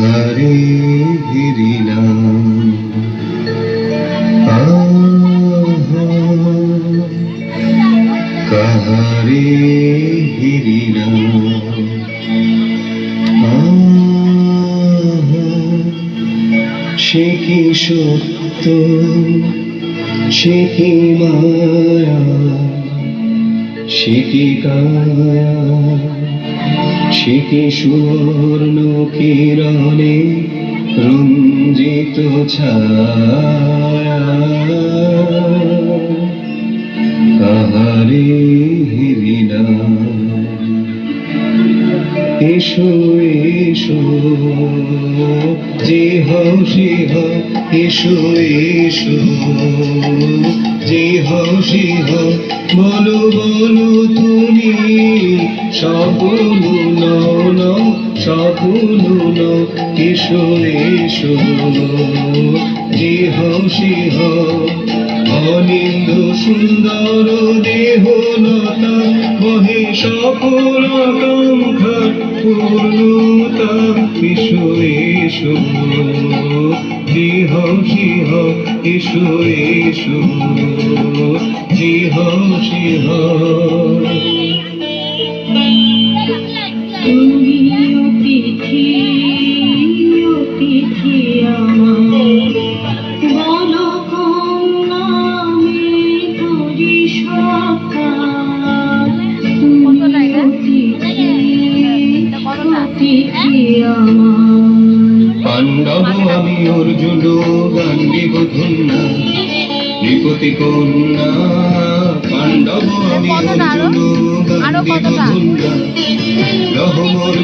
তোমারে ঘিরিলাম কাহারে সে কি সত্য, সে কি মায়া, সে কি কায়া, সে কি সুবর্ণ কিরণে রঞ্জিত কাহারে হিরিনা এসো এসো। যে হও, সে হও, এসো এসো। যে হও, সে হও বলো বলো তুমি সপন নও সপন নও এসো যে হও অনিন্দ, সুন্দর, দেহ, লতা, বহে সকল আকাঙ্ক্ষা, পূর্ণতা এসো দেহ সিহ এসো এসো দেহ সিহ তুমি অতিথি অতিথি আমার বলো করি সকাল আমার। পাণ্ডব আমি অর্জুন গান্ডীব ধন্যা নৃপতি কন্যা পাণ্ডব আমি অর্জুন গান্ডীব ধন্যা রহমর